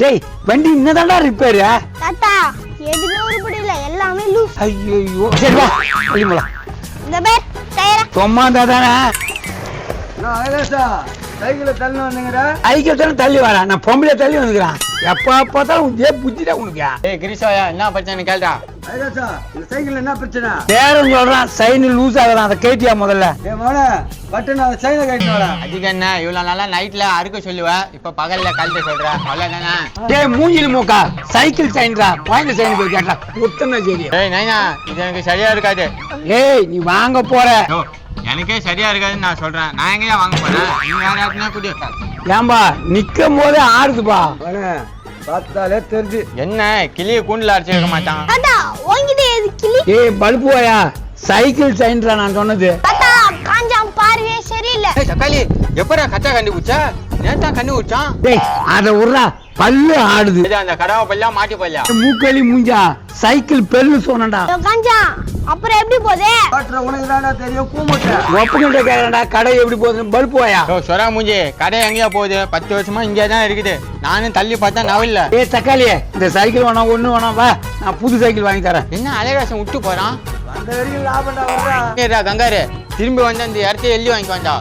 டேய் வண்டி இன்னதான்டா ரிப்பேரு தாத்தா எதுவுமே உருப்படி இல்ல எல்லாமே லூஸ் ஐயோ சரி வா வழி போலாம் இந்த பேர் டயரா. சும்மா தானே சைக்கிளை தள்ளி வந்தீங்கடா. ஐக்கியத்தான தள்ளி வரேன் நான் பொம்பளை தள்ளி வந்துக்கிறேன். எப்போ பார்த்தாலும் இதே புத்திடா உனக்கு. ஏய் கிரிஷாயா என்ன பிரச்சனை கேட்டா சைக்கிள் என்ன பிரச்சனை? பேரன் சொல்றான் சைன் லூஸ் ஆகுறான் அதை கேட்டியா முதல்ல? ஏ மோனே பட்டு நான் சைக்கிளை கட்டிட்டு வரேன் அதுக்கு என்ன இவ்வளவு நாளா நைட்ல அறுக்க சொல்லுவ இப்ப பகல்ல கழட்ட சொல்ற அவ்வளவுதானே? டேய் மூஞ்சில் மூக்கா சைக்கிள் சைன்டா குழந்தை சைன் போய் கேட்டா ஒத்தனை சரி ஏய் நைனா இது எனக்கு சரியா இருக்காது. ஏய் நீ வாங்க போற. எனக்கே சரியா இருக்காதுன்னு நான் சொல்றேன். நான் எங்கேயா வாங்க போறேன்? நீ வேற யாருன்னா குடி ஏம்பா நிக்கும் போதே ஆடுதுப்பா பார்த்தாலே தெரிஞ்சு. என்ன கிளிய கூண்டுல அடிச்சிருக்க மாட்டான். ஏய் பல்புவாயா சைக்கிள் சைன்டா நான் சொன்னது. காஞ்சாம் பார்வையே சரியில்லை. ஏய் தக்காளி எப்படா கச்சா கண்டுபிடிச்ச? நேத்தா கண்டுபிடிச்சான் டேய் அதை விட்றா. பல்லு ஆடுது. இது அந்த கடாவை பல்லியா மாட்டி பல்லியா மூக்களி மூஞ்சா சைக்கிள் பெல்லு சொன்னடா அப்புறம் எப்படி போதே காட்டுற உனக்கு தானே தெரியும் கூமுட்டை. கேக்குறேன்டா கடை எப்படி போகுதுன்னு பல்புவாயா யோ சொரா மூஞ்சி கடை எங்கேயா போகுது. பத்து வருஷமா இங்கே தான் இருக்குது. நானும் தள்ளி பார்த்தா நவல்ல ஏய் தக்காளியே இந்த சைக்கிள் வேணாம் ஒண்ணு வேணாம் வா. நான் புது சைக்கிள் வாங்கி தரேன். என்ன அழகாசம் விட்டு போறான்? அந்த வரைக்கும் லாபம்டா வரா ஏடா கங்காரு திரும்பி வந்து அந்த இடத்த எழுதி வாங்கி வந்தா